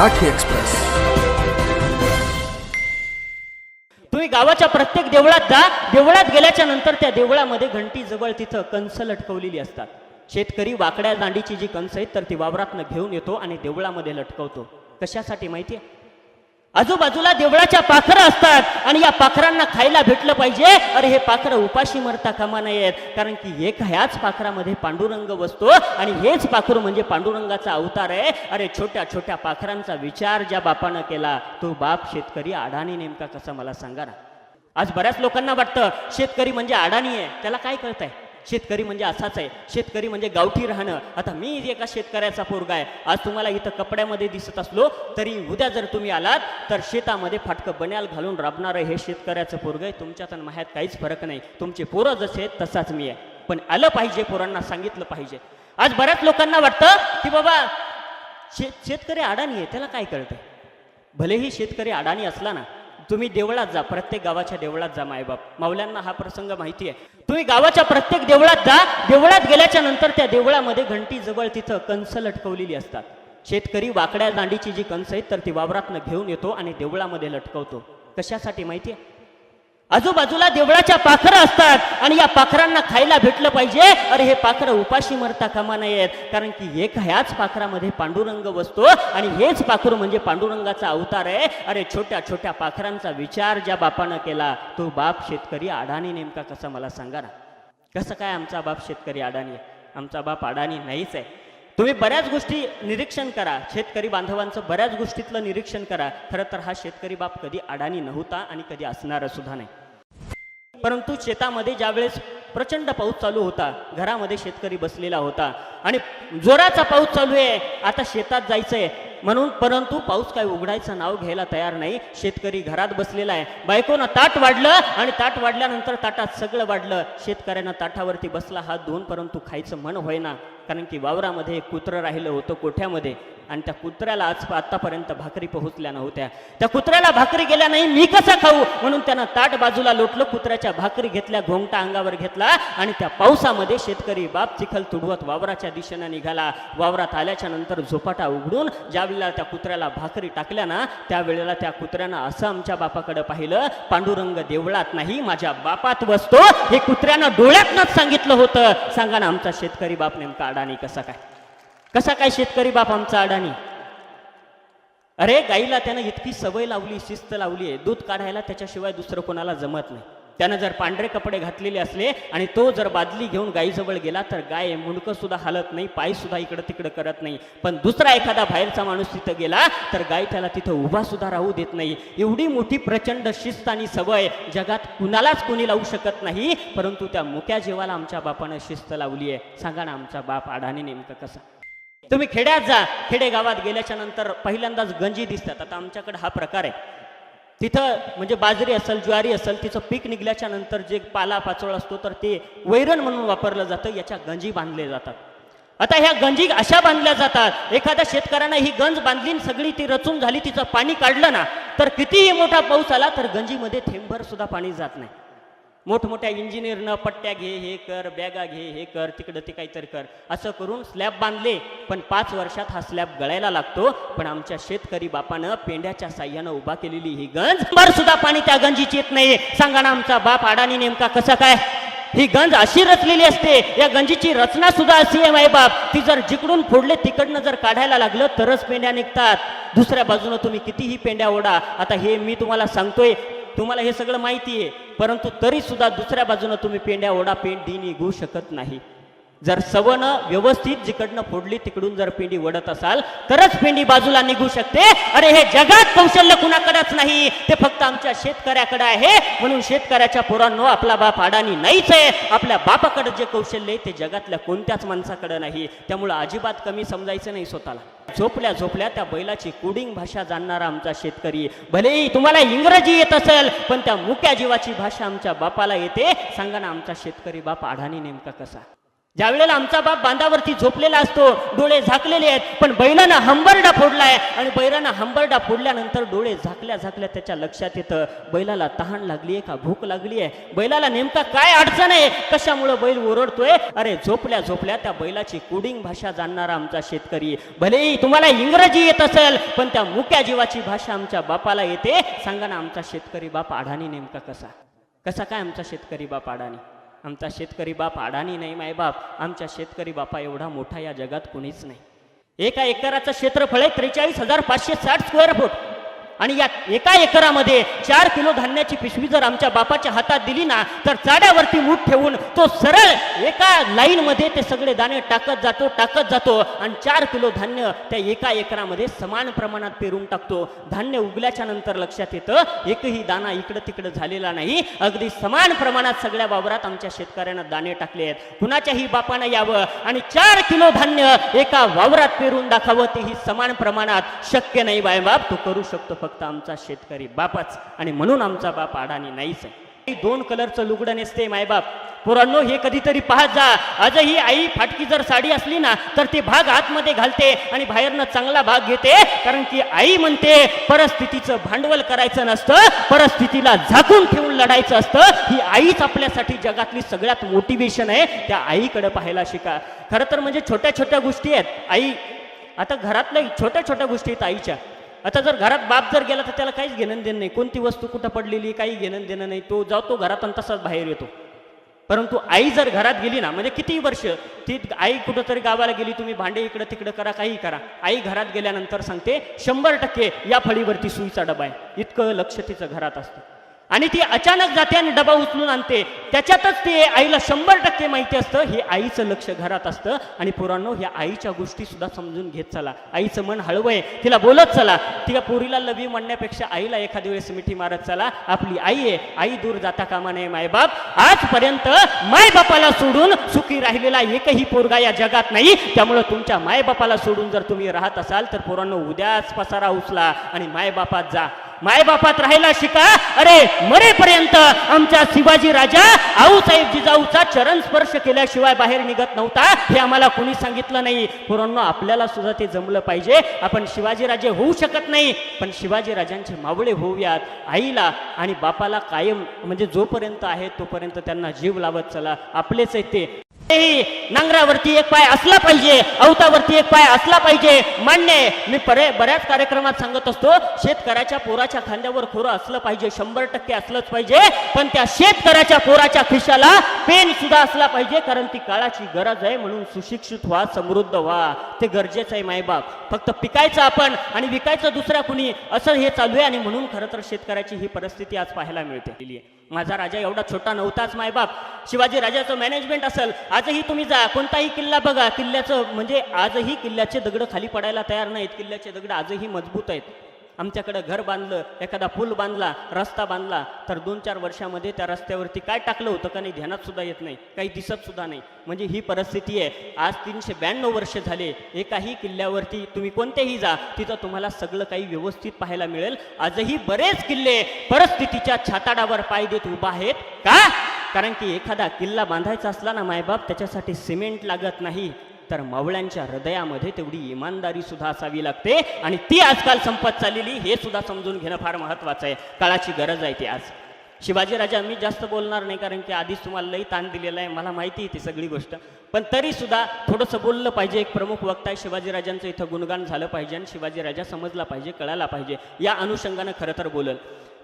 Marathi express. तुम्ही गावाच्या प्रत्येक देवळात जा देवळात गेल्याच्यानंतर त्या देवळामध्ये घंटी जवळ तिथं कंस लटकवलेली असतात. शेतकरी वाकड्या दांडीची जी कंस आहेत तर ती वावरातनं घेऊन येतो आणि देवळामध्ये लटकवतो. कशासाठी माहिती आहे आजूबाजूला देवळाच्या पाखरं असतात. आणि या पाखरांना खायला भेटलं पाहिजे. अरे हे पाखरं उपाशी मरता कामा नयेत. कारण की एक ह्याच पाखरामध्ये पांडुरंग बसतो. आणि हेच पाखर म्हणजे पांडुरंगाचा अवतार आहे. अरे छोट्या छोट्या पाखरांचा विचार ज्या बापानं केला तो बाप शेतकरी अडाणी नेमका कसा? मला सांगा ना. आज बऱ्याच लोकांना वाटतं शेतकरी म्हणजे अडाणी आहे. त्याला काय कळतंय? शेतकरी म्हणजे असाच आहे. शेतकरी म्हणजे गावठी राहणं. आता मी एका शेतकऱ्याचा पोरगा आहे. आज तुम्हाला इथं कपड्यामध्ये दिसत असलो तरी उद्या जर तुम्ही आलात तर शेतामध्ये फाटकं बन्याल घालून राबणारं हे शेतकऱ्याचं पोरग आहे. तुमच्यात आणि माझ्यात काहीच फरक नाही. तुमचे पोरं जसे आहेत तसाच मी आहे. पण आलं पाहिजे पोरांना सांगितलं पाहिजे. आज बऱ्याच लोकांना वाटतं की बाबा शेत शेतकरी अडाणी आहे. त्याला काय कळतं भलेही शेतकरी अडाणी असला ना तुम्ही देवळात जा प्रत्येक गावाच्या देवळात जा मायबाप. माऊल्यांना हा प्रसंग माहिती आहे. तुम्ही गावाच्या प्रत्येक देवळात जा देवळात गेल्याच्यानंतर त्या देवळामध्ये घंटी जवळ तिथं कंस लटकवलेली असतात. शेतकरी वाकड्या दांडीची जी कंस आहेत तर ती वावरातनं घेऊन येतो आणि देवळामध्ये लटकवतो. कशासाठी माहिती आहे? आजूबाजूला देवळाच्या पाखरं असतात आणि या पाखरांना खायला भेटलं पाहिजे. अरे हे पाखरं उपाशी मरता कामा नयेत. कारण की एक ह्याच पाखरामध्ये पांडुरंग बसतो आणि हेच पाखरू म्हणजे पांडुरंगाचा अवतार आहे. अरे छोट्या छोट्या पाखरांचा विचार ज्या बापानं केला तो बाप शेतकरी अडाणी नेमका कसा मला सांगा ना? कसं काय आमचा बाप शेतकरी अडाणी आहे? आमचा बाप अडाणी नाहीच आहे. तुम्ही बऱ्याच गोष्टी निरीक्षण करा. शेतकरी बांधवांचं बऱ्याच गोष्टीतलं निरीक्षण करा. खरं तर हा शेतकरी बाप कधी अडाणी नव्हता आणि कधी असणारा सुद्धा नाही. परंतु शेतामध्ये ज्यावेळेस प्रचंड पाऊस चालू होता घरामध्ये शेतकरी बसलेला होता आणि जोराचा पाऊस चालू आहे आता शेतात जायचंय. म्हणून परंतु पाऊस काय उघडायचं नाव घ्यायला तयार नाही. शेतकरी घरात बसलेला आहे. बायकोनं ताट वाढलं आणि ताट वाढल्यानंतर ताटात सगळं वाढलं. शेतकऱ्यानं ताटावरती बसला हात धुवून परंतु खायचं मन होईना. कारण की वावरामध्ये एक कुत्रं राहिलं होतं कोठ्यामध्ये आणि त्या कुत्र्याला आज आतापर्यंत भाकरी पोहोचल्या नव्हत्या. त्या कुत्र्याला भाकरी गेल्या नाही मी कसा खाऊ? म्हणून त्यानं ताट बाजूला लोटलं कुत्र्याच्या भाकरी घेतल्या घोंगटा अंगावर घेतला आणि त्या पावसामध्ये शेतकरी बाप चिखल तुडवत वावराच्या दिशेनं निघाला. वावरात आल्याच्यानंतर झोपाटा उघडून ज्यावेळेला त्या कुत्र्याला भाकरी टाकल्या ना त्यावेळेला त्या कुत्र्यानं असं आमच्या बापाकडे पाहिलं पांडुरंग देवळात नाही माझ्या बापात बसतो हे कुत्र्यानं डोळ्यातनंच सांगितलं होतं. सांगा ना आमचा शेतकरी बाप नेमका अडाणी कसा काय? कसा काय शेतकरी बाप आमचा अडाणी? अरे गाईला त्यानं इतकी सवय लावली शिस्त लावली आहे दूध काढायला त्याच्याशिवाय दुसरं कोणाला जमत नाही. त्यानं जर पांढरे कपडे घातलेले असले आणि तो जर बादली घेऊन गाईजवळ गेला तर गाय मुंडकं सुद्धा हालत नाही पायसुद्धा इकडं तिकडं करत नाही. पण दुसरा एखादा बाहेरचा माणूस तिथं गेला तर गाय त्याला तिथं उभा सुद्धा राहू देत नाही. एवढी मोठी प्रचंड शिस्त आणि सवय जगात कुणालाच कोणी लावू शकत नाही परंतु त्या मुक्या जीवाला आमच्या बापानं शिस्त लावली आहे. सांगा ना आमचा बाप आढाने नेमकं कसा? तुम्ही खेड्यात जा. खेडेगावात गेल्याच्यानंतर पहिल्यांदाच गंजी दिसतात. आता आमच्याकडे हा प्रकार आहे. तिथं म्हणजे बाजरी असेल ज्वारी असेल तिचं पीक निघल्याच्या नंतर जे पालापाचोळ असतो तर ते वैरण म्हणून वापरलं जातं याच्या गंजी बांधले जातात. आता ह्या गंजी अशा बांधल्या जातात एखाद्या शेतकऱ्यानं ही गंज बांधली आणि सगळी ती रचून झाली तिचं पाणी काढलं ना तर कितीही मोठा पाऊस आला तर गंजीमध्ये थेंबर सुद्धा पाणी जात नाही. मोठमोठ्या इंजिनियरनं पट्ट्या घे हे कर बॅगा घे हे कर तिकडं ते काहीतरी कर. असं करून स्लॅब बांधले. पण पाच वर्षात हा स्लॅब गळायला लागतो. पण आमच्या शेतकरी बापानं पेंड्याच्या साह्यानं उभा केलेली ही गंज बर सुद्धा पाणी त्या गंजीची येत नाही सांगा ना आमचा बाप अडाणी नेमका कसा काय? ही गंज अशी रचलेली असते. या गंजीची रचना सुद्धा अशी आहे बाप. ती जर जिकडून फोडले तिकडनं जर काढायला लागलं तरच पेंड्या निघतात. दुसऱ्या बाजूनं तुम्ही कितीही पेंड्या ओढा. आता हे मी तुम्हाला सांगतोय तुम्हाला हे सगळं माहिती आहे परंतु तरी सुद्धा दुसऱ्या बाजूनं तुम्ही पेंड्या ओढा पेंडी निघू शकत नाही. जर सवनं व्यवस्थित जिकडनं फोडली तिकडून जर पेंडी वडत असाल तरच पेंडी बाजूला निघू शकते. अरे हे जगात कौशल्य कुणाकडेच नाही. ते फक्त आमच्या शेतकऱ्याकडे आहे. म्हणून शेतकऱ्याच्या पोरांनो आपला बाप अडाणी नाहीच आहे. आपल्या बापाकडे जे कौशल्य आहे ते जगातल्या कोणत्याच माणसाकडे नाही. त्यामुळं अजिबात कमी समजायचं नाही स्वतःला. झोपल्या झोपल्या त्या बैलाची कुडिंग भाषा जाणणारा आमचा शेतकरी भलेही तुम्हाला इंग्रजी येत असेल पण त्या मुक्या जीवाची भाषा आमच्या बापाला येते. सांगा ना आमचा शेतकरी बाप आढाणी नेमका कसा? ज्या वेळेला आमचा बाप बांधावरती झोपलेला असतो डोळे झाकलेले आहेत पण बैलानं हंबरडा फोडलाय आणि बैलानं हंबरडा फोडल्यानंतर डोळे झाकल्या झाकल्या त्याच्या लक्षात येतं बैलाला तहान लागली आहे का भूक लागली आहे बैलाला नेमका काय अडचण आहे? कशामुळं बैल ओरडतोय? अरे झोपल्या झोपल्या त्या बैलाची कुडिंग भाषा जाणणारा आमचा शेतकरी. भलेही तुम्हाला इंग्रजी येत असेल पण त्या मुक्या जीवाची भाषा आमच्या बापाला येते. सांगा ना आमचा शेतकरी बाप आढाणी नेमका कसा? कसा काय आमचा शेतकरी बाप अडाणी आमचा शेतकरी बाप अडाणी नाही मायबाप आमच्या शेतकरी बापा एवढा मोठा या जगात कोणीच नाही. एका एकराचं क्षेत्रफळ आहे त्रेचाळीस हजार पाचशे साठ स्क्वेअर फूट आणि या एका एकरामध्ये चार किलो धान्याची पिशवी जर आमच्या बापाच्या हातात दिली ना तर चाड्यावरती मूठ ठेवून तो सरळ एका लाईनमध्ये ते सगळे दाणे टाकत जातो टाकत जातो आणि चार किलो धान्य त्या एका एकरामध्ये समान प्रमाणात पेरून टाकतो. धान्य उगल्याच्या नंतर लक्षात येतं एकही दाना इकडं तिकडं झालेला नाही. अगदी समान प्रमाणात सगळ्या वावरात आमच्या शेतकऱ्यांना दाणे टाकले आहेत. कुणाच्याही बापानं यावं आणि चार किलो धान्य एका वावरात पेरून दाखावं तेही समान प्रमाणात. शक्य नाही बाप तो करू शकतो फक्त. आमचा शेतकरी बापच आणि म्हणून आमचा बाप अडाणी नाहीच आहे. दोन कलरचं लुगडं नेसते मायबाप पोरांनो हे कधीतरी पाहत जा. आजही आई फाटकी जर साडी असली ना तर ते भाग आतमध्ये घालते आणि बाहेरनं चांगला भाग घेते. कारण की आई म्हणते परिस्थितीचं भांडवल करायचं नसतं परिस्थितीला झाकून ठेवून लढायचं असतं. ही आईच आपल्यासाठी जगातली सगळ्यात मोटिवेशन आहे. त्या आईकडे पाहायला शिका. खरं तर म्हणजे छोट्या छोट्या गोष्टी आहेत. आई आता घरातल्या छोट्या छोट्या गोष्टी आहेत आईच्या. आता जर घरात बाप जर गेला तर त्याला काहीच घेणं देणं नाही. कोणती वस्तू कुठं पडलेली काही घेणं देणं नाही. तो जातो घरात आणि तसाच बाहेर येतो. परंतु आई जर घरात गेली ना म्हणजे किती वर्ष ती आई कुठंतरी गावाला गेली तुम्ही भांडे इकडं तिकडं करा काही करा. आई घरात गेल्यानंतर सांगते शंभर टक्के या फळीवरती सुईचा डबा आहे. इतकं लक्ष तिचं घरात असतं. आणि ती अचानक जाते आणि डबा उचलून आणते. त्याच्यातच ते आईला शंभर टक्के माहिती असतं हे आईचं लक्ष घरात असतं. आणि पोरांनो ह्या आईच्या गोष्टी सुद्धा समजून घेत चला. आईचं मन हळवं आहे. तिला बोलत चला. तिला पोरीला लवी म्हणण्यापेक्षा आईला एखाद्या वेळेस मिठी मारत चला. आपली आई आहे. आई दूर जाता कामा नये मायबाप आजपर्यंत मायबापाला सोडून सुखी राहिलेला एकही पोरगा या जगात नाही. त्यामुळं तुमच्या मायबापाला सोडून जर तुम्ही राहत असाल तर पोरांनो उद्याच पसारा उचला आणि मायबापात जा. मायबापात राहायला शिका. अरे मरेपर्यंत आमच्या शिवाजी राजा आऊसाहेब जिजाऊचा चरण स्पर्श केल्याशिवाय बाहेर निघत नव्हता. हे आम्हाला कोणी सांगितलं नाही. पुरांनो आपल्याला सुद्धा ते जमलं पाहिजे. आपण शिवाजी राजे होऊ शकत नाही. पण शिवाजी राजांचे मावळे होऊयात. आईला आणि बापाला कायम म्हणजे जोपर्यंत आहे तोपर्यंत त्यांना जीव लावत चला. आपलेच आहे ते. नांगरावरती एक पाय असला पाहिजे अवतावरती एक पाय असला पाहिजे मान्य मी परे बऱ्याच कार्यक्रमात सांगत असतो शेतकऱ्याच्या पोराच्या खांद्यावर खोरं असलं पाहिजे शंभर टक्के असलंच पाहिजे पण त्या शेतकऱ्याच्या पोराच्या खिशाला पेन सुद्धा असला पाहिजे कारण ती काळाची गरज आहे म्हणून सुशिक्षित व्हा समृद्ध व्हा. ते गरजेचं आहे मायबाप. फक्त पिकायचं आपण आणि विकायचं दुसऱ्या कुणी असं हे चालू आहे आणि म्हणून खरं तर शेतकऱ्याची ही परिस्थिती आज पाहायला मिळते. माझा राजा एवढा छोटा नव्हताच मायबाप. शिवाजी राजाचं मॅनेजमेंट असेल आजही तुम्ही जा कोणताही किल्ला बघा किल्ल्याचं म्हणजे आजही किल्ल्याचे दगड खाली पडायला तयार नाहीत. किल्ल्याचे दगड आजही मजबूत आहेत. आमच्याकडं घर बांधलं एखादा पूल बांधला रस्ता बांधला तर दोन चार वर्षामध्ये त्या रस्त्यावरती काय टाकलं होतं का नाही ध्यानात सुद्धा येत नाही काही दिसत सुद्धा नाही. म्हणजे ही परिस्थिती आहे. आज तीनशे ब्याण्णव वर्ष झाले एकाही किल्ल्यावरती तुम्ही कोणतेही जा तिथं तुम्हाला सगळं काही व्यवस्थित पाहायला मिळेल. आजही बरेच किल्ले परिस्थितीच्या छाताडावर पाय देत उभा आहेत. का? कारण की एखादा किल्ला बांधायचा असला ना मायबाप त्याच्यासाठी सिमेंट लागत नाही. तर मावळ्यांच्या हृदयामध्ये तेवढी इमानदारी सुद्धा असावी लागते. आणि ती आजकाल संपत चाललेली हे सुद्धा समजून घेणं फार महत्वाचं आहे. काळाची गरज आहे ती आज. शिवाजीराजा मी जास्त बोलणार नाही कारण की आधीच तुम्हाला लई ताण दिलेला आहे. मला माहिती आहे ती सगळी गोष्ट. पण तरी सुद्धा थोडंसं बोललं पाहिजे. एक प्रमुख वक्ता आहे शिवाजीराजांचं इथं गुणगान झालं पाहिजे आणि शिवाजी राजा समजला पाहिजे कळायला पाहिजे. या अनुषंगानं खरं तर बोलल.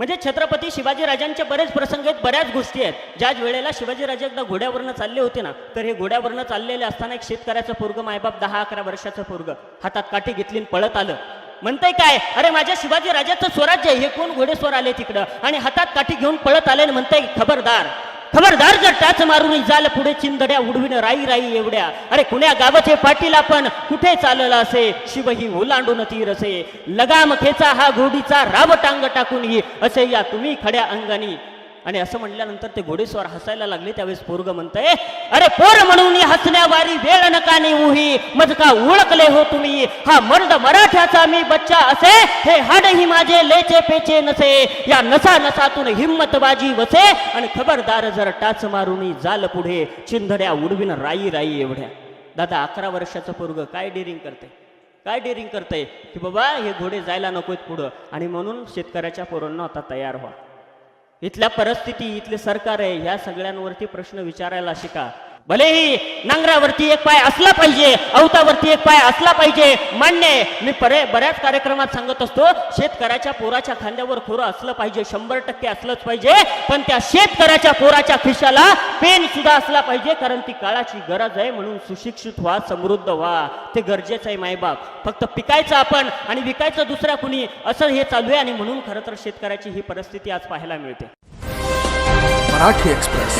म्हणजे छत्रपती शिवाजीराजांचे बरेच प्रसंग आहेत बऱ्याच गोष्टी आहेत. ज्याच वेळेला शिवाजीराजे एकदा घोड्यावरनं चालले होते ना तर हे घोड्यावरनं चाललेले असताना एक शेतकऱ्याचं पोरग मायबाप दहा अकरा वर्षाचं पोरग हातात काठी घेतली आणि पळत आलं. म्हणतंय काय? अरे माझ्या शिवाजी राजाचं स्वराज्य आहे हे कोण घोडेस्वर आले तिकडं? आणि हातात काठी घेऊन पळत आले आणि म्हणतंय खबरदार खबरदार जर टाच मारून जाल पुढे चिंदड्या उडविन राई राई एवढ्या. अरे कुण्या गावाचे पाटील आपण? कुठे चालला असे? शिव ही ओलांडून तीर असे. लगाम खेचा हा घोडीचा राव टांग टाकून ही. असे या तुम्ही खड्या अंगानी. आणि असं म्हटल्यानंतर ते घोडेस्वार हसायला लागले. त्यावेळेस पोरग म्हणतंय अरे पोर म्हणून हसण्यावारी वेळ नका उही मज का ओळखले हो तुम्ही. हा मर्द मराठ्याचा मी बच्चा असे. हे हाडही माझे लेचे पेचे नसे. या नसा नसातून हिम्मतबाजी वसे. आणि खबरदार जर टाच मारून जाल पुढे. चिंधड्या उडविन राई राई एवढ्या. दादा अकरा वर्षाचं पोरग काय डेअरिंग करते? काय डेअरिंग करते? की बाबा हे घोडे जायला नकोत पुढं. आणि म्हणून शेतकऱ्याच्या पोरांना आता तयार व्हा. इथल्या परिस्थिती इथले सरकार आहे ह्या सगळ्यांवरती प्रश्न विचारायला शिका. भलेही नांगरावरती एक पाय असला पाहिजे अवतावरती एक पाय असला पाहिजे. मान्य मी परे बऱ्याच कार्यक्रमात सांगत असतो शेतकऱ्याच्या पोराच्या खांद्यावर खोरं असलं पाहिजे शंभर टक्के असलंच पाहिजे पण त्या शेतकऱ्याच्या पोराच्या खिशाला पेन सुद्धा असला पाहिजे कारण ती काळाची गरज आहे म्हणून सुशिक्षित व्हा समृद्ध व्हा. ते गरजेचं आहे मायबाप. फक्त पिकायचं आपण आणि विकायचं दुसऱ्या कुणी असं हे चालू आहे आणि म्हणून खरं तर शेतकऱ्याची ही परिस्थिती आज पाहायला मिळते. मराठी एक्सप्रेस.